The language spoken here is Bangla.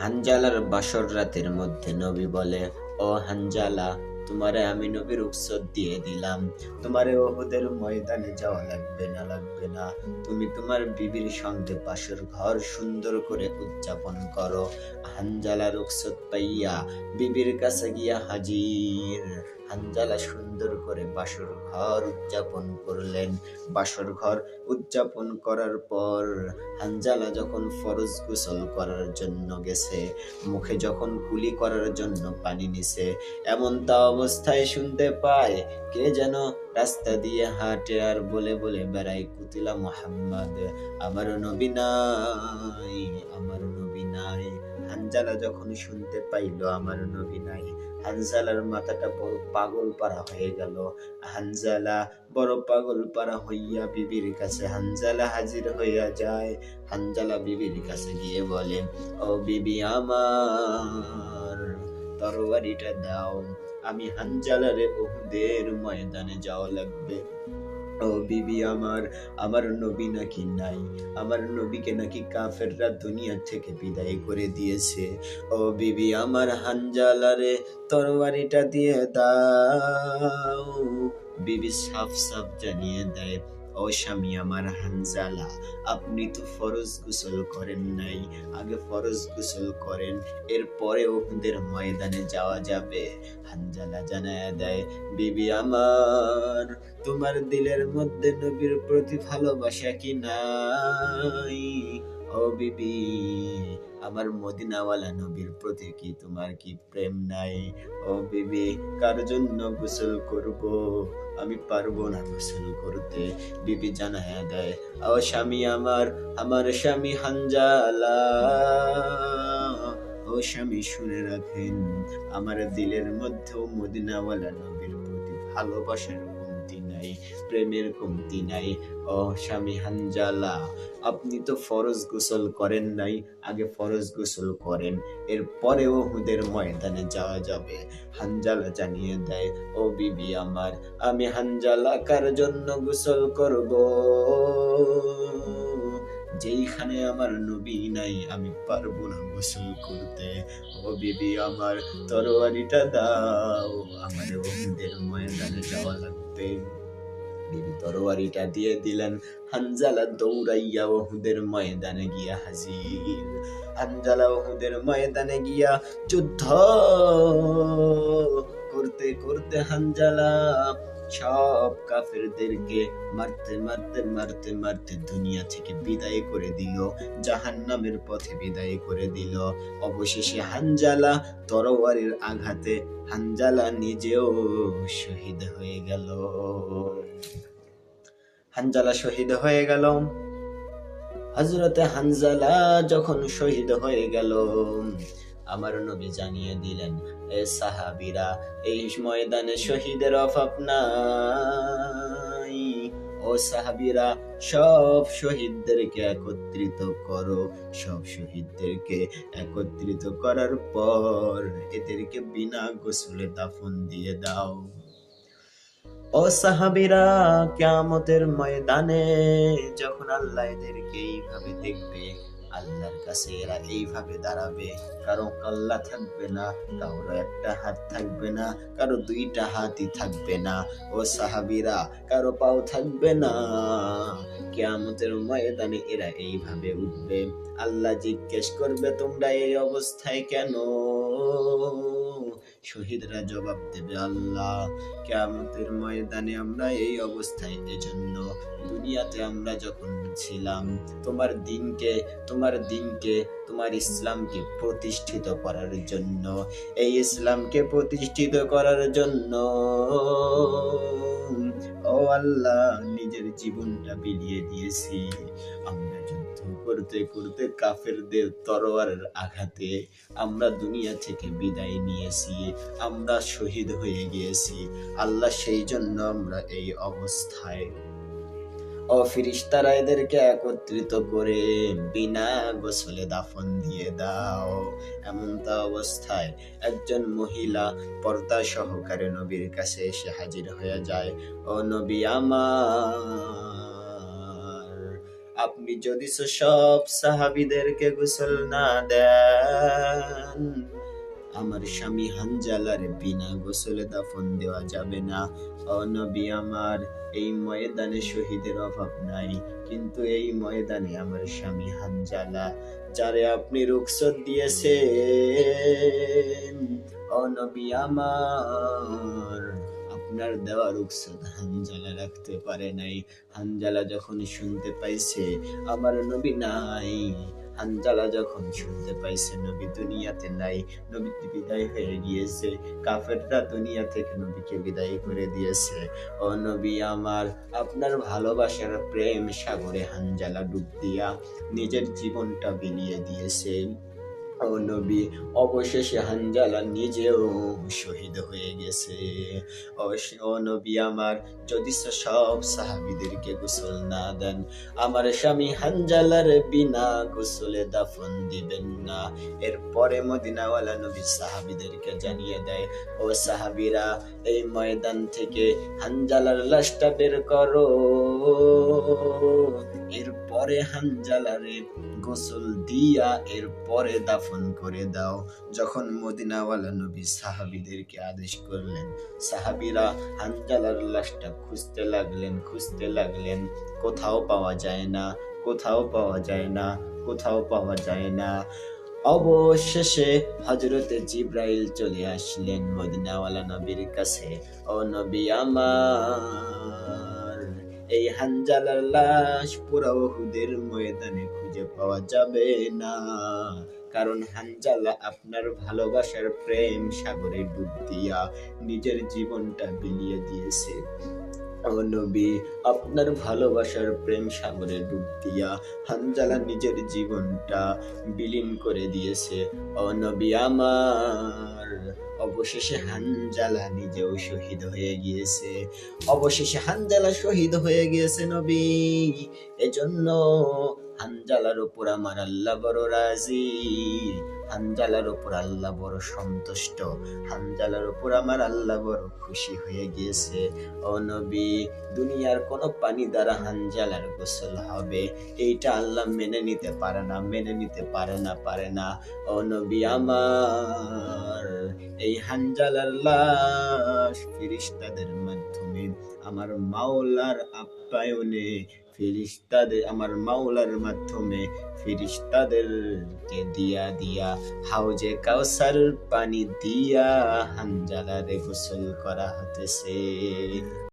হানজালার বাসর রাতের মধ্যে নবী বলে, ও হানজালা, তোমারে আমি নবীর উৎসব দিয়ে দিলাম। তোমারে ওহুদের ময়দানে যাওয়া লাগবে না লাগবে না। তুমি তোমার বিবির সঙ্গে পাশের ঘর সুন্দর করে উদযাপন করো। হানজালা রুকসত পাইয়া বিবির কাছে গিয়া হাজির। হানজালা সুন্দর করে বাসর ঘর উদযাপন করলেন। বাসর ঘর উদযাপন করার পর হানজালা যখন ফরজ গোসল করার জন্য গেছে, মুখে যখন কুলি করার জন্য পানি নিছে, এমন তা অবস্থায় শুনতে পায়, কে যেন রাস্তা দিয়ে হাঁটে আর বলে বলে বেড়াই কুতিলা মোহাম্মদ, আমার নবী আমার নবী হানজালা যখন শুনতে পাইলো, আমার নবী নাই। হানজালার মাথাটা বড় পাগল পারা হয়ে গেল। হানজালা বড় পাগল পারা হইয়া বিবির কাছে হানজালা হাজির হইয়া যায়। হানজালা বিবির কাছে গিয়ে বলে, ও বিবি আমার, তরবারিটা দাও। আমি হানজালারে ওহুদের ময়দানে যাওয়া লাগবে। ও বিবি, আমার আমার নবী নাকি নাই? আমার নবীকে নাকি কাফেররা দুনিয়া থেকে বিদায় করে দিয়েছে। ও বিবি, আমার হানজালারে তরবারিটা দিয়ে দাও। বিবি সাফ সাফ জানিয়ে দেয়। ও স্বামী আমার হানজালা। আপনি তো ফরজ গোসল করেন নাই, আগে ফরজ গোসল করেন, এরপরে ওদের ময়দানে যাওয়া যাবে। হানজালা জানায় দেয়, বিবি আমার, তোমার দিলের মধ্যে নবীর প্রতি ভালোবাসা কি নাই? ও বিবি, আমার মদিনাওয়ালা নবীর প্রতি কি তোমার কি প্রেম নাই? ও বিবি, কার জন্য গোসল করব? আমি পারব না গোসল করতে। বিবি জানায় দেয় ও স্বামী আমার আমার স্বামী হানজালা। ও স্বামী, শুনে রাখেন, আমার দিলের মধ্যেও মদিনাওয়ালা নবীর প্রতি ভালোবাসার কমতি নাই। প্রেমের কমতি নাই। ও স্বামী হানজালা, আপনি তো ফরজ গোসল করেন নাই। আগে ফরজ গোসল করেন এরপরেও হুদের ময়দানে যাওয়া যাবে। হানজালা জানিয়ে দেয়, ও বিবি আমার, আমি হানজালা, কার জন্য গোসল করব? যেইখানে আমার নবী নাই, আমি পারব না গোসল করতে। ও বিবি আমার তরবারিটা দাও, আমার ওহুদের ময়দানে যাওয়া লাগবে। বিবি তরবারিটা দিয়ে দিলেন। হানজালা দৌড়াইয়া ওহুদের ময়দানে গিয়া হাজির। হানজালা ওহুদের ময়দানে গিয়া যুদ্ধ করতে করতে হানজালা সব কাফেরদেরকে মারতে মারতে মারতে মারতে দুনিয়া থেকে বিদায় করে দিল পথে বিদায় করে দিল। অবশেষে হানজালা তরোয়ারের আঘাতে হানজালা নিজেও শহীদ হয়ে গেল। হানজালা শহীদ হয়ে গেল। হজরতে হানজালা যখন শহীদ হয়ে গেল আমার নবী জানিয়ে দিলেন, এ সাহাবিরা, এই ময়দানে শহীদের অভাব নাই। ও সাহাবিরা, সব শহীদদেরকে একত্রিত করো। সব শহীদদেরকে একত্রিত করার পর এদেরকে বিনা গোসলে দাফন দিয়ে দাও। ও সাহাবিরা, কেয়ামতের ময়দানে যখন আল্লাহ এদেরকে এইভাবে দেখবে আল্লাহর কাছে এরা এইভাবে দাঁড়াবে। কারও কাল্লা থাকবে না, কারও একটা হাত থাকবে না, কারও দুইটা হাতই থাকবে না। ও সাহাবিরা, কারও পাও থাকবে না। কেয়ামতের ময়দানে এরা এইভাবে উঠবে। আল্লাহ জিজ্ঞেস করবে, তোমরা এই অবস্থায় কেন? শহীদরা জবাব দেবে, আল্লাহ, কেয়ামতের ময়দানে আমরা এই অবস্থায়, এজন্য দুনিয়াতে আমরা যখন ছিলাম, তোমার দিনকে তোমার দিনকে, তোমার ইসলামকে প্রতিষ্ঠিত করার জন্য, এই ইসলামকে প্রতিষ্ঠিত করার জন্য ও আল্লাহ, নিজের জীবনটা বিলিয়ে দিয়েছি। আমরা যুদ্ধ করতে করতে কাফেরদের তরোয়ারের আঘাতে আমরা দুনিয়া থেকে বিদায় নিয়েছি, আমরা শহীদ হয়ে গিয়েছি। আল্লাহ সেই জন্য আমরা এই অবস্থায় ও ফিরিস্তারা এদেরকে একত্রিত করে বিনা গোসলে দাফন দিয়ে দাও। এমন তা অবস্থায় একজন মহিলা পর্দা সহকারে নবীর কাছে এসে হাজির হয়ে যায়। ও নবী আমার, আপনি যদি সব সাহাবিদেরকে গোসল না দেন আমার স্বামী হানজালার বিনা গোসলে দাফন দেওয়া যাবে না। ও নবী, আমার এই ময়দানে শহীদের অভাব নাই, কিন্তু এই ময়দানে আমার স্বামী হানজালা, যারে আপনি রুখসত দিয়েছেন। ও নবী, আমার আপনার দেওয়া রুখসত হানজালা রাখতে পারে নাই। হানজালা যখন শুনতে পাইছে, আমার নবী নাই হানজালা যখন শুনতে পাইছে, নবী দুনিয়াতে নাই নবী বিদায় হয়ে গিয়েছে। কাফেররা দুনিয়া থেকে নবীকে বিদায় করে দিয়েছে। ও নবী আমার, আপনার ভালোবাসার প্রেম সাগরে হানজালা ডুব দিয়া নিজের জীবনটা বিলিয়ে দিয়েছে। নবী, অবশেষে হানজালা নিজেও শহীদ হয়ে গেছে। ও নবী আমার, যদি সব সাহাবিদেরকে গোসল না দেন, আমার স্বামী হানজালার বিনা গোসলে দাফন দিবেন না। এরপরে মদিনাওয়ালা নবী সাহাবিদেরকে জানিয়ে দেয়, ও সাহাবিরা, এই ময়দান থেকে হানজালার লাশটা বের করো। এরপরে হানজালারে গোসল দিয়া এরপরে দাফন করে দাও। যখন মদিনাওয়ালা নবী সাহাবিদেরকে আদেশ করলেন, সাহাবিরা হানজালার লাশটা খুঁজতে লাগলেন খুঁজতে লাগলেন, কোথাও পাওয়া যায় না, কোথাও পাওয়া যায় না, কোথাও পাওয়া যায় না। অবশেষে হজরতে জিব্রাইল চলে আসলেন মদিনাওয়ালা নবীর কাছে। ও নবী আমার এই হানজালার লাশ পুরা ওহুদের ময়দানে খুঁজে পাওয়া যাবে না। কারণ হানজালা আপনার ভালোবাসার প্রেম সাগরে ডুব দিয়া নিজের জীবনটা বিলিয়ে দিয়েছে। নবী, আপনার ভালোবাসার প্রেম সাগরে ডুব দিয়া হানজালা নিজের জীবনটা বিলীন করে দিয়েছে। নবী আমার অবশেষে হানজালা নিজেও শহীদ হয়ে গিয়েছে। অবশেষে হানজালা শহীদ হয়ে গিয়েছে নবী। এজন্য হানজালার উপর আমার আল্লাহ বড় রাজি। হানজালার উপর আল্লাহ বড় সন্তুষ্ট। হানজালার উপর আমার আল্লাহ বড় খুশি হয়ে গিয়েছে। ও নবী, দুনিয়ার কোন পানি দ্বারা হানজালার গোসল হবে। এইটা আল্লাহ মেনে নিতে পারে না, মেনে নিতে পারে না পারে না। ও নবী আমার, এই হানজালার লাশ ফিরিস্তাদের মাধ্যমে আমার মাওলার আপ্যায়নে, ফিরিস্তাদের, আমার মাওলার মাধ্যমে ফিরিস্তাদেরকে দিয়া দিয়া হাউজে কাউসার পানি দিয়া হানজালারে গোসল করা হতেছে।